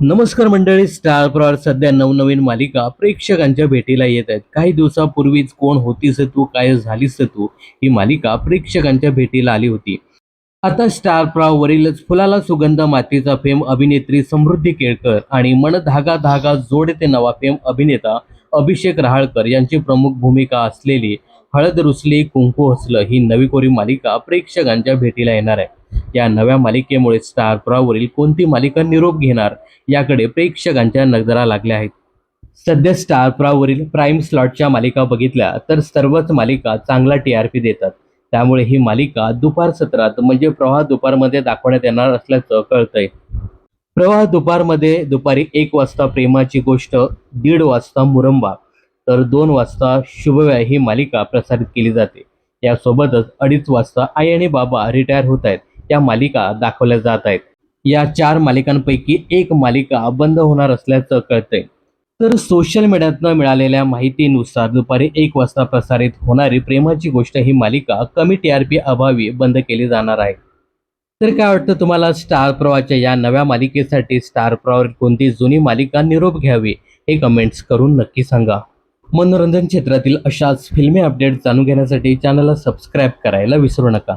नमस्कार मंडळी स्टार प्रवार सध्या नवनवीन मालिका प्रेक्षकांच्या भेटीला येत आहेत. काही दिवसापूर्वीच कोण होतीस तू काय झालीस तू ही मालिका प्रेक्षकांच्या भेटीला आली होती. आता स्टार प्रवाहवरीलच फुलाला सुगंध मातीचा फेम अभिनेत्री समृद्धी केळकर आणि मन धागा धागा जोडते नवा फेम अभिनेता अभिषेक रहाळकर यांची प्रमुख भूमिका असलेली हळद रुसली कुंकू हसलं ही नवी कोरी मालिका प्रेक्षकांच्या भेटीला येणार आहे. या नव्या मालिकेमुळे स्टार प्रवाहवरील कोणती मालिका निरोप घेणार याकडे प्रेक्षकांच्या नजरा लागल्या आहेत. सध्या स्टार प्रवाहवरील प्राईम स्लॉटच्या मालिका बघितल्या तर सर्वच मालिका चांगला टी आर पी देतात. त्यामुळे ही मालिका दुपार सत्रात म्हणजे प्रवाह दुपारमध्ये दाखवण्यात येणार असल्याचं कळतंय. प्रवाह दुपारमध्ये दुपारी एक वाजता प्रेमाची गोष्ट दीड वाजता मुरंबा तर दोन वाजता शुभव्या ही मालिका प्रसारित केली जाते. यासोबतच अडीच वाजता आई आणि बाबा रिटायर होत आहेत. या मालिका दाखवल्या जात आहेत. या चार मालिकांपैकी एक मालिका बंद होणार असल्याचं कळतंय. तर सोशल मीडियातनं मिळालेल्या माहितीनुसार दुपारी एक वाजता प्रसारित होणारी प्रेमाची गोष्ट ही मालिका कमी टी आर पी अभावी बंद केली जाणार आहे. तर काय वाटतं तुम्हाला? स्टार प्रवाहाच्या या नव्या मालिकेसाठी स्टार प्रवावर कोणती जुनी मालिका निरोप घ्यावी? हे कमेंट्स करून नक्की सांगा. मनोरंजन क्षेत्रातील अशाच फिल्मी अपडेट जाणून घेण्यासाठी चॅनलला सबस्क्राईब करायला विसरू नका.